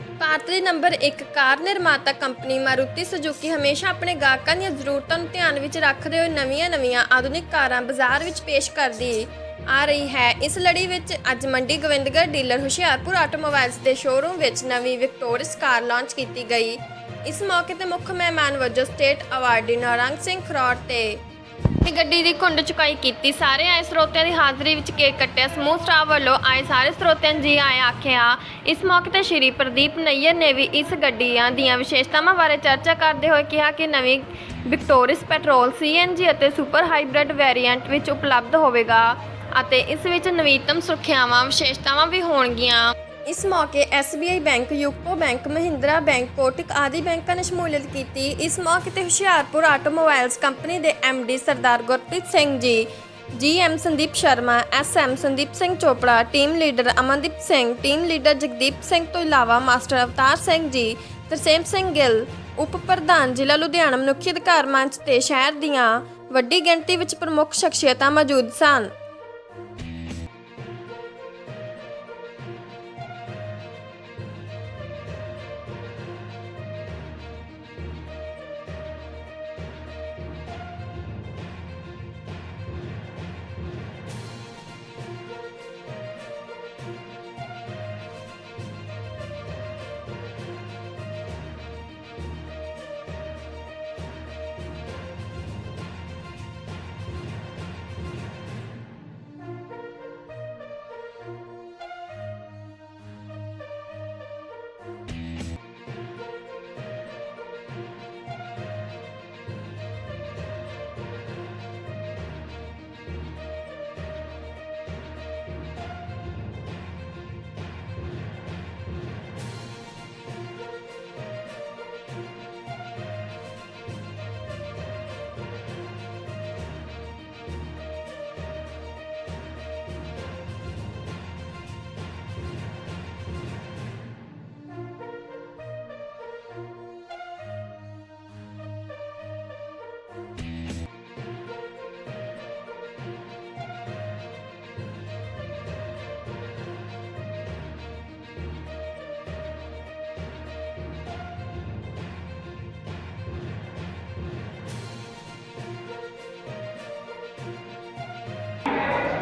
ਭਾਰਤ ਦੀ number 1 ਕਾਰ ਨਿਰਮਾਤਾ company Maruti Suzuki ਹਮੇਸ਼ਾ ਆਪਣੇ ਗਾਹਕਾਂ ਦੀਆਂ ਜ਼ਰੂਰਤਾਂ ਨੂੰ ਧਿਆਨ ਵਿੱਚ ਰੱਖਦੇ ਹੋਏ ਨਵੀਆਂ-ਨਵੀਆਂ ਆਧੁਨਿਕ ਕਾਰਾਂ ਬਾਜ਼ਾਰ ਵਿੱਚ ਪੇਸ਼ ਕਰਦੀ ਆ ਰਹੀ ਹੈ। ਇਸ ਲੜੀ ਵਿੱਚ ਅੱਜ ਮੰਡੀ ਗੋਬਿੰਦਗੜ੍ਹ ਡੀਲਰ ਹੁਸ਼ਿਆਰਪੁਰ ਆਟੋਮੋਬਾਈਲਸ ਦੇ ਸ਼ੋਰੂਮ ਵਿੱਚ ਨਵੀਂ ਵਿਕਟੋਰਿਸ ਕਾਰ ਲਾਂਚ ਕੀਤੀ ਗਈ। ਇਸ ਮੌਕੇ ਤੇ ਮੁੱਖ ਮਹਿਮਾਨ ਵਜੋਂ ਸਟੇਟ ਅਵਾਰਡੀ ਨੌਰੰਗ ਸਿੰਘ ਖਰੌੜ ਤੇ ਗੱਡੀ ਦੀ ਘੁੰਡ ਚੁਕਾਈ ਕੀਤੀ। ਸਾਰੇ ਆਏ ਸਰੋਤਿਆਂ ਦੀ ਹਾਜ਼ਰੀ ਵਿੱਚ ਕੇਕ ਕੱਟਿਆ। ਸਮੂਹ ਸਟਾਫ ਵੱਲੋਂ ਆਏ ਸਾਰੇ ਸਰੋਤਿਆਂ ਨੂੰ ਜੀ ਆਏ ਆਖਿਆ। ਇਸ ਮੌਕੇ ਤੇ ਸ਼੍ਰੀ ਪ੍ਰਦੀਪ ਨਈਅਰ ਨੇ ਵੀ ਇਸ ਗੱਡੀਆਂ ਦੀਆਂ ਵਿਸ਼ੇਸ਼ਤਾਵਾਂ ਬਾਰੇ ਚਰਚਾ ਕਰਦੇ ਹੋਏ ਕਿਹਾ ਕਿ ਨਵੀਂ ਵਿਕਟੋਰਿਸ ਪੈਟਰੋਲ ਸੀਐਨਜੀ ਅਤੇ ਸੁਪਰ ਹਾਈਬ੍ਰਿਡ ਵੈਰੀਐਂਟ ਵਿੱਚ ਉਪਲਬਧ ਹੋਵੇਗਾ ਅਤੇ ਇਸ ਵਿੱਚ ਨਵੀਨਤਮ ਸੁਰੱਖਿਆਵਾਂ, ਵਿਸ਼ੇਸ਼ਤਾਵਾਂ ਵੀ ਹੋਣਗੀਆਂ। ਇਸ ਮੌਕੇ SBI bank, UCO bank, Mahindra bank, Kotak ਆਦਿ ਬੈਂਕਾਂ ਨੇ ਸ਼ਮੂਲੀਅਤ ਕੀਤੀ। ਇਸ ਮੌਕੇ ਤੇ ਹੁਸ਼ਿਆਰਪੁਰ ਆਟੋਮੋਬਾਈਲਸ ਕੰਪਨੀ ਦੇ MD Sardar Gurpreet Singh ji GM Sandeep Sharma SM Sandeep Singh Chopra, team leader Amandeep Singh, team leader Jagdeep Singh ਤੋਂ ਇਲਾਵਾ ਮਾਸਟਰ ਅਵਤਾਰ ਸਿੰਘ ਜੀ, ਤਰਸੇਮ ਸਿੰਘ ਗਿੱਲ, ਉਪ ਪ੍ਰਧਾਨ ਜ਼ਿਲ੍ਹਾ ਲੁਧਿਆਣਾ ਮਨੁੱਖੀ ਅਧਿਕਾਰ ਮੰਚ ਤੇ ਸ਼ਹਿਰ ਦੀਆਂ ਵੱਡੀ ਗਿਣਤੀ ਵਿੱਚ ਪ੍ਰਮੁੱਖ ਸ਼ਖਸੀਅਤਾਂ ਮੌਜੂਦ ਸਨ।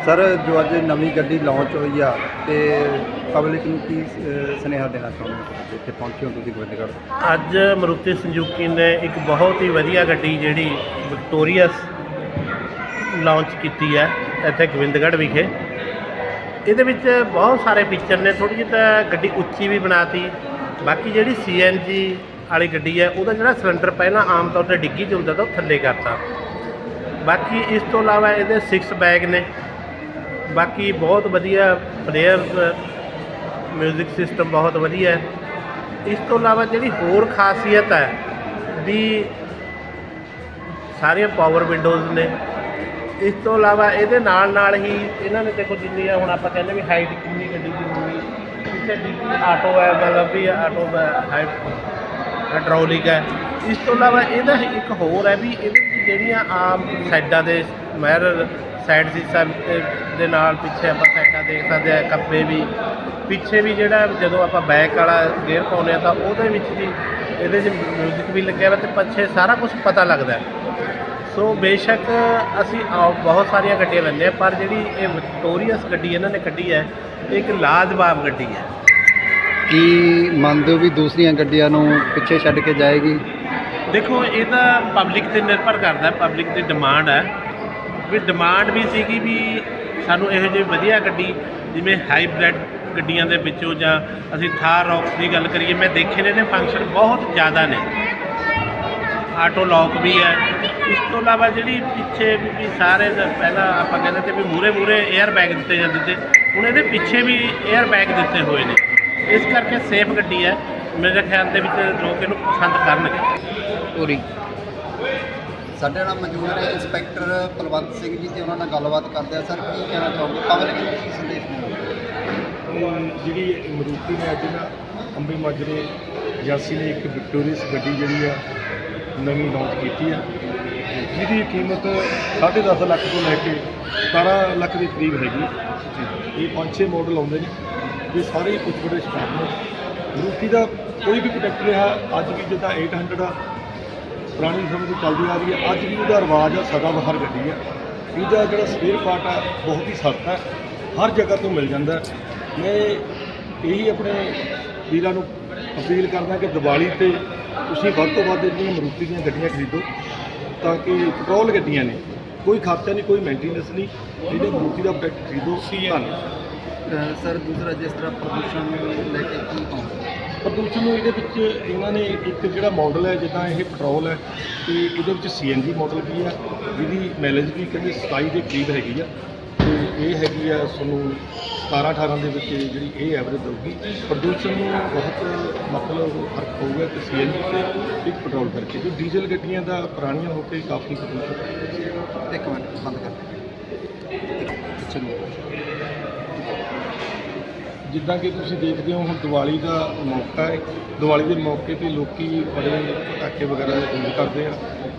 ਸਰ ਜੋ ਅੱਜ ਨਵੀਂ ਗੱਡੀ ਲਾਂਚ ਹੋਈ ਆ ਤੇ ਪਬਲਿਕ ਨੂੰ ਕੀ ਅਹ, ਸੁਨੇਹਾ ਦੇਣਾ ਚਾਹੁੰਦੇ ਹੋ ਇੱਥੇ ਪਹੁੰਚੇ ਹੋ ਤੁਸੀਂ ਗੋਬਿੰਦਗੜ੍ਹ? ਅੱਜ ਮਰੂਤੀ ਸੰਜੂਕੀ ਨੇ ਇੱਕ ਬਹੁਤ ਹੀ ਵਧੀਆ ਗੱਡੀ ਜਿਹੜੀ ਵਿਕਟੋਰੀਅਸ ਲਾਂਚ ਕੀਤੀ ਹੈ ਇੱਥੇ ਗੋਬਿੰਦਗੜ੍ਹ ਵਿਖੇ। ਇਹਦੇ ਵਿੱਚ ਬਹੁਤ ਸਾਰੇ ਫੀਚਰ ਨੇ ਥੋੜੀ ਜਿਹੀ ਤਾਂ ਗੱਡੀ ਉੱਚੀ ਵੀ ਬਣਾਤੀ। ਬਾਕੀ ਜਿਹੜੀ ਸੀਐਨਜੀ ਵਾਲੀ ਗੱਡੀ ਹੈ ਉਹਦਾ ਜਿਹੜਾ ਸਿਲੰਡਰ ਪਹਿਲਾਂ ਆਮ ਤੌਰ ਤੇ ਡਿੱਗੀ 'ਚ ਹੁੰਦਾ ਤਾਂ ਉਹ ਥੱਲੇ ਕਰਤਾ। ਬਾਕੀ ਇਸ ਤੋਂ ਇਲਾਵਾ ਇਹਦੇ 6 ਬੈਗ ਨੇ। ਬਾਕੀ ਬਹੁਤ ਵਧੀਆ ਪਲੇਅਰਸ ਮਿਊਜ਼ਿਕ ਸਿਸਟਮ ਬਹੁਤ ਵਧੀਆ ਹੈ। ਇਸ ਤੋਂ ਇਲਾਵਾ ਜਿਹੜੀ ਹੋਰ ਖਾਸੀਅਤ ਹੈ ਵੀ ਸਾਰੀਆਂ ਪਾਵਰ ਵਿੰਡੋਜ਼ ਨੇ। ਇਸ ਤੋਂ ਇਲਾਵਾ ਇਹਦੇ ਨਾਲ ਨਾਲ ਹੀ ਇਹਨਾਂ ਨੇ ਦੇਖੋ ਜਿੰਨੀ ਹੁਣ ਆਪਾਂ ਕਹਿੰਦੇ ਵੀ ਹਾਈਟ ਕਿੰਨੀ ਗੱਡੀ ਦੀ ਹੋਊਗੀ। ਪਿੱਛੇ ਡੀਪੀ ਆਟੋ ਹੈ, ਮਤਲਬ ਵੀ ਆਟੋ ਹਾਈਟ ਹਾਈਡ੍ਰੋਲਿਕ ਹੈ। ਇਸ ਤੋਂ ਇਲਾਵਾ ਇਹਦਾ ਇੱਕ ਹੋਰ ਹੈ ਵੀ ਇਹਦੇ ਵਿੱਚ ਜਿਹੜੀਆਂ ਆਮ ਸਾਈਡਾਂ ਦੇ ਮਿਰਰ ਸਾਈਡ ਸੀਸਾ ਦੇ ਨਾਲ ਪਿੱਛੇ ਆਪਾਂ ਸਾਈਡਾਂ ਦੇਖ ਸਕਦੇ ਆ ਕੱਪੇ ਵੀ। ਪਿੱਛੇ ਵੀ ਜਿਹੜਾ ਜਦੋਂ ਆਪਾਂ ਬੈਕ ਵਾਲਾ ਗੇਅਰ ਪਾਉਂਦੇ ਆ ਤਾਂ ਉਹਦੇ ਵਿੱਚ ਵੀ ਇਹਦੇ 'ਚ ਮਿਊਜ਼ਿਕ ਵੀ ਲੱਗਿਆ ਹੋਇਆ ਤੇ ਪਿੱਛੇ ਸਾਰਾ ਕੁਝ ਪਤਾ ਲੱਗਦਾ ਸੋ ਬੇਸ਼ੱਕ ਅਸੀਂ ਬਹੁਤ ਸਾਰੀਆਂ ਗੱਡੀਆਂ ਲੈਂਦੇ ਆ ਪਰ ਜਿਹੜੀ ਇਹ ਵਿਕਟੋਰੀਅਸ ਗੱਡੀ ਇਹਨਾਂ ਨੇ ਕੱਢੀ ਹੈ ਇੱਕ ਲਾਜਵਾਬ ਗੱਡੀ ਹੈ। ਕੀ ਮੰਨਦੇ ਹੋ ਵੀ ਦੂਸਰੀਆਂ ਗੱਡੀਆਂ ਨੂੰ ਪਿੱਛੇ ਛੱਡ ਕੇ ਜਾਏਗੀ? ਦੇਖੋ ਇਹ ਤਾਂ ਪਬਲਿਕ ਤੇ ਨਿਰਭਰ ਕਰਦਾ ਪਬਲਿਕ ਦੀ ਡਿਮਾਂਡ ਹੈ। ਵੀ ਡਿਮਾਂਡ ਵੀ ਸੀਗੀ ਵੀ ਸਾਨੂੰ ਇਹੋ ਜਿਹੀ ਵਧੀਆ ਗੱਡੀ, ਜਿਵੇਂ ਹਾਈਬ੍ਰਿਡ ਗੱਡੀਆਂ ਦੇ ਵਿੱਚੋਂ ਜਾਂ ਅਸੀਂ ਥਾਰ ਰੌਕਸ ਦੀ ਗੱਲ ਕਰੀਏ, ਮੈਂ ਦੇਖੇ ਨੇ ਇਹਦੇ ਫੰਕਸ਼ਨ ਬਹੁਤ ਜ਼ਿਆਦਾ ਨੇ। ਆਟੋ ਲੌਕ ਵੀ ਹੈ। ਇਸ ਤੋਂ ਇਲਾਵਾ ਜਿਹੜੀ ਪਿੱਛੇ ਵੀ ਸਾਰੇ ਪਹਿਲਾਂ ਆਪਾਂ ਕਹਿੰਦੇ ਤੇ ਵੀ ਮੂਰੇ ਮੂਰੇ 에ਅਰ ਬੈਗ ਦਿੱਤੇ ਜਾਂਦੇ ਤੇ, ਹੁਣ ਇਹਦੇ ਪਿੱਛੇ ਵੀ 에ਅਰ ਬੈਗ ਦਿੱਤੇ ਹੋਏ ਨੇ। ਇਸ ਕਰਕੇ ਸੇਫ ਗੱਡੀ ਹੈ। ਮੇਰੇ ਖਿਆਲ ਦੇ ਵਿੱਚ ਲੋਕ ਇਹਨੂੰ ਪਸੰਦ ਕਰਨਗੇ। ਪੂਰੀ। ਸਾਡੇ ਨਾਲ ਮੌਜੂਦ ਨੇ ਇੰਸਪੈਕਟਰ ਕੁਲਵੰਤ ਸਿੰਘ ਜੀ, ਤੇ ਉਹਨਾਂ ਨਾਲ ਗੱਲਬਾਤ ਕਰਦੇ ਆ। ਸਰ, ਕੀ ਕਹਿਣਾ ਚਾਹੋਗੇ? ਪਬਲਿਕ ਨੂੰ ਕੀ ਸੰਦੇਸ਼ ਦੇਣਾ ਜਿਹੜੀ ਮਰੂਤੀ ਨੇ ਅੱਜ ਨਾ, ਅੰਬੇ ਮਾਜਰੇ ਏਜੰਸੀ ਨੇ ਇੱਕ ਵਿਕਟੋਰੀਅਸ ਗੱਡੀ ਜਿਹੜੀ ਆ, ਨਵੀਂ ਲਾਂਚ ਕੀਤੀ ਆ। ਜਿਹਦੀ ਕੀਮਤ 10.5 ਲੱਖ ਤੋਂ ਲੈ ਕੇ 17 ਲੱਖ ਦੇ ਕਰੀਬ ਹੈਗੀ ਇਹ ਪੰਜ ਛੇ ਮਾਡਲ ਆਉਂਦੇ ਨੇ। ਇਹ ਸਾਰੇ ਕੁਝ ਬੜੇ ਸਟਾਕ ਨੇ। ਮਰੂਤੀ ਦਾ ਕੋਈ ਵੀ ਪ੍ਰੋਡਕਟ ਰਿਹਾ, ਅੱਜ ਵੀ ਜਿੱਦਾਂ 800 ਆ ਪੁਰਾਣੀ ਸਮੇਂ ਤੋਂ ਚੱਲਦੀ ਆ ਰਹੀ ਹੈ। ਅੱਜ ਵੀ ਉਹਦਾ ਰਿਵਾਜ ਆ ਸਦਾ ਬਹਾਰ ਗੱਡੀ ਆ। ਇਹਦਾ ਜਿਹੜਾ ਸਪੇਅਰ ਪਾਰਟ ਆ ਬਹੁਤ ਹੀ ਸਸਤਾ ਹੈ। ਹਰ ਜਗ੍ਹਾ ਤੋਂ ਮਿਲ ਜਾਂਦਾ। ਮੈਂ ਇਹੀ ਆਪਣੇ ਵੀਰਾਂ ਨੂੰ ਅਪੀਲ ਕਰਦਾ ਕਿ ਦੀਵਾਲੀ ਤੇ ਤੁਸੀਂ ਵੱਧ ਤੋਂ ਵੱਧ ਜਿਹੜੀਆਂ ਮਰੂਤੀ ਦੀਆਂ ਗੱਡੀਆਂ ਖਰੀਦੋ ਤਾਂ ਕਿ ਪੈਟਰੋਲ ਗੱਡੀਆਂ ਨੇ ਕੋਈ ਖਰਚਾ ਨਹੀਂ ਕੋਈ ਮੇਨਟੇਨੈਂਸ ਨਹੀਂ ਜਿਹੜੇ ਮਰੂਤੀ ਦਾ ਪ੍ਰੋਡਕਟ ਖਰੀਦੋ। ਧੰਨਵਾਦ। ਸਰ ਦੂਸਰਾ ਜਿਸ ਤਰ੍ਹਾਂ ਪ੍ਰਦੂਸ਼ਣ ਨੂੰ ਲੈ ਕੇ ਕੀ ਕਹੋਗੇ? ਪ੍ਰਦੂਸ਼ਣ ਨੂੰ ਇਹਦੇ ਵਿੱਚ ਇਹਨਾਂ ਨੇ ਇੱਕ ਜਿਹੜਾ ਮਾਡਲ ਹੈ, ਜਿੱਦਾਂ ਇਹ ਪੈਟਰੋਲ ਹੈ, ਤੇ ਇਹਦੇ ਵਿੱਚ ਸੀਐਨਜੀ ਮਾਡਲ ਵੀ ਹੈ, ਜਿਹਦੀ ਮਾਈਲੇਜ ਵੀ ਕਹਿੰਦੇ 27 ਦੇ ਕਰੀਬ ਹੈਗੀ ਆ। ਤੇ ਇਹ ਹੈਗੀ ਆ ਤੁਹਾਨੂੰ 17 18 ਦੇ ਵਿੱਚ ਜਿਹੜੀ ਇਹ ਐਵਰੇਜ ਦਊਗੀ ਪ੍ਰਦੂਸ਼ਣ ਨੂੰ ਬਹੁਤ ਮਤਲਬ ਫ਼ਰਕ ਪਊਗਾ ਕਿ ਸੀਐਨਜੀ ਤੇ ਇੱਕ ਪੈਟਰੋਲ ਕਰਕੇ। ਜੋ ਡੀਜ਼ਲ ਗੱਡੀਆਂ ਦਾ ਪੁਰਾਣੀਆਂ ਹੋ ਕੇ ਕਾਫੀ ਪ੍ਰਦੂਸ਼ਣ। ਇੱਕ ਮਿੰਟ, ਬੰਦ ਕਰ ਇੱਕ ਪਿੱਛੇ ਨੂੰ ਜਿੱਦਾਂ ਕਿ ਤੁਸੀਂ ਦੇਖਦੇ ਹੋ ਹੁਣ ਦੀਵਾਲੀ ਦਾ ਮੌਕਾ ਹੈ ਦੀਵਾਲੀ ਦੇ ਮੌਕੇ ਤੇ ਲੋਕੀ ਬੜੇ ਪਟਾਕੇ ਵਗੈਰਾ ਯੂਜ਼ ਕਰਦੇ ਆ।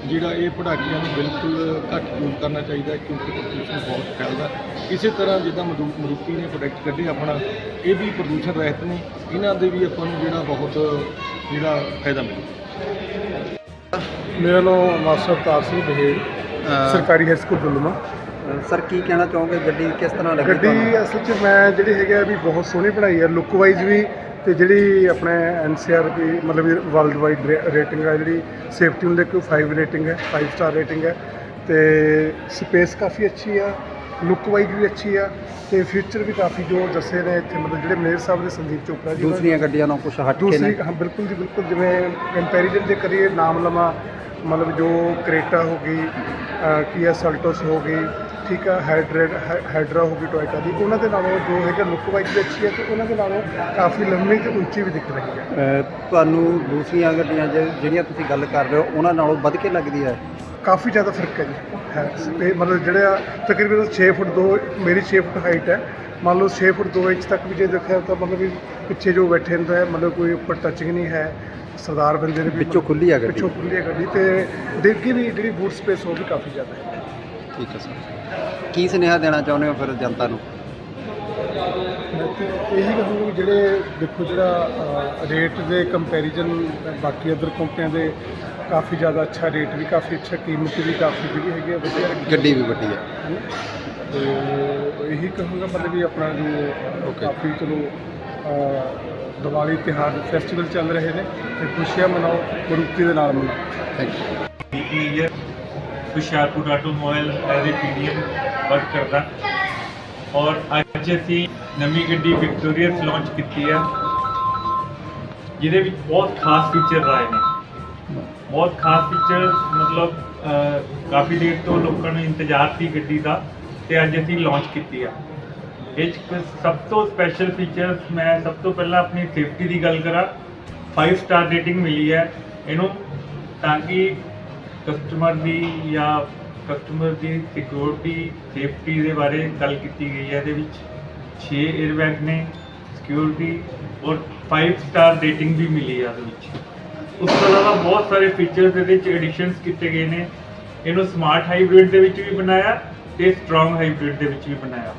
ਜਿਹੜਾ ਇਹ ਪਟਾਕਿਆਂ ਨੂੰ ਬਿਲਕੁਲ ਘੱਟ ਯੂਜ਼ ਕਰਨਾ ਚਾਹੀਦਾ ਕਿਉਂਕਿ ਪ੍ਰਦੂਸ਼ਣ ਬਹੁਤ ਫੈਲਦਾ ਇਸੇ ਤਰ੍ਹਾਂ ਜਿੱਦਾਂ ਮਰੂ- ਮਰੂਤੀ ਨੇ ਪ੍ਰੋਡਕਟ ਕੱਢੇ ਆਪਣਾ ਇਹ ਵੀ ਪ੍ਰਦੂਸ਼ਣ ਰਹਿਤ ਨੇ। ਇਹਨਾਂ ਦੇ ਵੀ ਆਪਾਂ ਨੂੰ ਜਿਹੜਾ ਬਹੁਤ ਜਿਹੜਾ ਫਾਇਦਾ ਮਿਲਦਾ ਮੇਰਾ ਨਾਮ ਮਾਸਟਰ ਅਵਤਾਰ ਸਿੰਘ ਬਹੇੜ ਸਰਕਾਰੀ ਹਾਈ ਸਕੂਲ ਦੁਲਮਾ ਸਰ ਕੀ ਕਹਿਣਾ ਚਾਹੋਗੇ? ਗੱਡੀ ਕਿਸ ਤਰ੍ਹਾਂ ਲੱਗੀ ਗੱਡੀ ਅਸਲ 'ਚ ਮੈਂ ਜਿਹੜੀ ਹੈਗੀ ਵੀ ਬਹੁਤ ਸੋਹਣੀ ਬਣਾਈ ਹੈ ਲੁੱਕ ਵਾਈਜ਼ ਵੀ ਤੇ ਜਿਹੜੀ ਆਪਣੇ ਐਨਸੀਆਰ ਦੀ ਮਤਲਬ ਵਰਲਡ ਵਾਈਡ ਰੇਟਿੰਗ ਹੈ ਜਿਹੜੀ ਸੇਫਟੀ ਹੁੰਦੇ ਕੋਈ 5 ਰੇਟਿੰਗ ਹੈ 5 ਸਟਾਰ ਰੇਟਿੰਗ ਹੈ ਤੇ ਸਪੇਸ ਕਾਫੀ ਅੱਛੀ ਆ ਲੁੱਕ ਵਾਈਜ਼ ਵੀ ਅੱਛੀ ਆ ਤੇ ਫੀਚਰ ਵੀ ਕਾਫੀ ਜੋ ਦੱਸੇ ਨੇ ਇੱਥੇ ਮਤਲਬ ਜਿਹੜੇ ਮੇਰ ਸਾਹਿਬ ਦੇ ਸੰਦੀਪ ਚੋਪੜਾ ਜੀ ਨੇ- ਦੂਸਰੀਆਂ ਗੱਡੀਆਂ ਨਾਲੋਂ ਕੁਝ ਹਟ ਕੇ ਨੇ? ਹਾਂ ਬਿਲਕੁਲ ਜੀ ਬਿਲਕੁਲ ਜਿਵੇਂ ਕੰਪੈਰੀਜ਼ਨ ਜੇ ਕਰੀਏ ਨਾਮ ਲਵਾਂ ਮਤਲਬ ਜੋ ਕਰੇਟਾ ਹੋ ਗਈ ਕੀਆ ਸਲਟੋਸ ਹੋ ਗਈ ਠੀਕ ਆ ਹਾਈਡਰੇਟ ਹਾਈਡਰਾ ਹੋ ਗਈ ਟੋਇਟਾ ਦੀ। ਉਹਨਾਂ ਦੇ ਨਾਲੋਂ ਜੋ ਹੈਗਾ ਲੁੱਕ ਵਾਈਜ਼ ਵੀ ਅੱਛੀ ਹੈ ਤੇ ਉਹਨਾਂ ਦੇ ਨਾਲੋਂ ਕਾਫੀ ਲੰਮੀ ਤੇ ਉੱਚੀ ਵੀ ਦਿਖ ਰਹੀ ਹੈ। ਤੁਹਾਨੂੰ ਦੂਸਰੀਆਂ ਗੱਡੀਆਂ ਜਿਹੜੀਆਂ ਤੁਸੀਂ ਗੱਲ ਕਰ ਰਹੇ ਹੋ ਉਹਨਾਂ ਨਾਲੋਂ ਵੱਧ ਕੇ ਲੱਗਦੀ ਹੈ? ਕਾਫੀ ਜ਼ਿਆਦਾ ਫ਼ਰਕ ਹੈ ਜੀ। ਹੈ ਸਪੇ- ਮਤਲਬ ਜਿਹੜਾ ਤਕਰੀਬਨ 6 ਫੁੱਟ 2 ਮੇਰੀ 6 ਫੁੱਟ ਹਾਈਟ ਹੈ। ਮੰਨ ਲਓ 6 ਫੁੱਟ 2 ਇੰਚ ਤੱਕ ਵੀ ਜੇ ਦੇਖਿਆ ਤਾਂ ਮਤਲਬ ਵੀ ਪਿੱਛੇ ਜੋ ਬੈਠੇ ਹੁੰਦਾ ਹੈ ਮਤਲਬ ਕੋਈ ਉੱਪਰ ਟੱਚਿੰਗ ਨਹੀਂ ਹੈ। ਸਰਦਾਰ ਬੰਦੇ ਵੀ ਵਿੱਚੋਂ ਖੁੱਲੀ ਆ ਗੱਡੀ। ਪਿੱਛੋਂ ਖੁੱਲੀ ਹੈ ਗੱਡੀ ਤੇ ਡਿੱਗੀ ਵੀ ਜਿਹੜੀ ਬੂਟ ਸਪੇਸ ਉਹ ਵੀ ਕਾਫੀ ਜ਼ਿਆਦਾ ਹੈ। ਠੀਕ ਹੈ ਸਰ। ਕੀ ਸੁਨੇਹਾ ਦੇਣਾ ਚਾਹੁੰਦੇ ਹੋ ਫਿਰ ਜਨਤਾ ਨੂੰ? ਮੈਂ ਤੇ ਇਹੀ ਕਹੂੰਗਾ ਵੀ ਜਿਹੜੇ ਦੇਖੋ ਜਿਹੜਾ ਰੇਟ ਦੇ ਕੰਪੈਰੀਜ਼ਨ ਬਾਕੀ ਅਦਰ ਕੰਪਨੀਆਂ ਦੇ ਕਾਫੀ ਜ਼ਿਆਦਾ ਅੱਛਾ ਰੇਟ ਵੀ ਕਾਫੀ ਅੱਛਾ ਕੀਮਤ ਵੀ ਕਾਫੀ ਜਿਹੜੀ ਹੈਗੀ ਆ ਵਧੀਆ ਗੱਡੀ ਵੀ ਵੱਡੀ ਹੈ। ਹੈ ਤੇ ਇਹੀ ਕਹੂੰਗਾ ਮਤਲਬ ਵੀ ਆਪਣਾ ਜੋ. ਕਾਫੀ ਚਲੋ ਦੀਵਾਲੀ ਤਿਉਹਾਰ ਫੈਸਟੀਵਲ ਚੱਲ ਰਹੇ ਨੇ ਤੇ ਖੁਸ਼ੀਆਂ ਮਨਾਓ ਮਰੂਤੀ ਦੇ ਨਾਲ ਮਨਾਓ। Thank you Hoshiarpur automobile as a PDM work ਕਰਦਾ। ਔਰ ਅੱਜ ਅਸੀਂ ਨਵੀਂ ਗੱਡੀ ਵਿਕਟੋਰੀਅਸ ਲਾਂਚ ਕੀਤੀ ਹੈ ਜਿਹਦੇ ਵਿੱਚ ਬਹੁਤ ਖਾਸ ਫੀਚਰ ਆਏ ਨੇ। ਬਹੁਤ ਖਾਸ ਫੀਚਰ ਮਤਲਬ ਕਾਫੀ ਦੇਰ ਤੋਂ ਲੋਕਾਂ ਨੂੰ ਇੰਤਜ਼ਾਰ ਸੀ ਗੱਡੀ ਦਾ ਤੇ ਅੱਜ ਅਸੀਂ ਲਾਂਚ ਕੀਤੀ ਆ। ਇਹ 'ਚ ਸਭ ਤੋਂ ਸਪੈਸ਼ਲ ਫੀਚਰਸ ਮੈਂ ਸਭ ਤੋਂ ਪਹਿਲਾਂ ਆਪਣੀ ਸੇਫਟੀ ਦੀ ਗੱਲ ਕਰਾਂ। 5 ਸਟਾਰ ਰੇਟਿੰਗ ਮਿਲੀ ਹੈ। ਇਹਨੂੰ ਤਾਂ ਕਿ ਕਸਟਮਰ ਦੀ ਜਾਂ ਕਸਟਮਰ ਦੀ ਸਿਕਿਉਰਿਟੀ ਸੇਫਟੀ ਦੇ ਬਾਰੇ ਗੱਲ ਕੀਤੀ ਗਈ ਹੈ। ਇਹਦੇ ਵਿੱਚ 6 에ਅਰਬੈਗ ਨੇ ਸਿਕਿਉਰਿਟੀ ਔਰ 5 ਸਟਾਰ ਰੇਟਿੰਗ ਵੀ ਮਿਲੀ ਆ ਉਹਦੇ ਵਿੱਚ। ਉਸ ਤੋਂ ਇਲਾਵਾ ਬਹੁਤ ਸਾਰੇ ਫੀਚਰਸ ਇਹਦੇ ਵਿੱਚ ਐਡੀਸ਼ਨਸ ਕੀਤੇ ਗਏ ਨੇ। ਇਹਨੂੰ ਸਮਾਰਟ ਹਾਈਬ੍ਰਿਡ ਦੇ ਵਿੱਚ ਵੀ ਬਣਾਇਆ ਤੇ ਸਟਰੋਂਗ ਹਾਈਬ੍ਰਿਡ ਦੇ ਵਿੱਚ ਵੀ ਬਣਾਇਆ।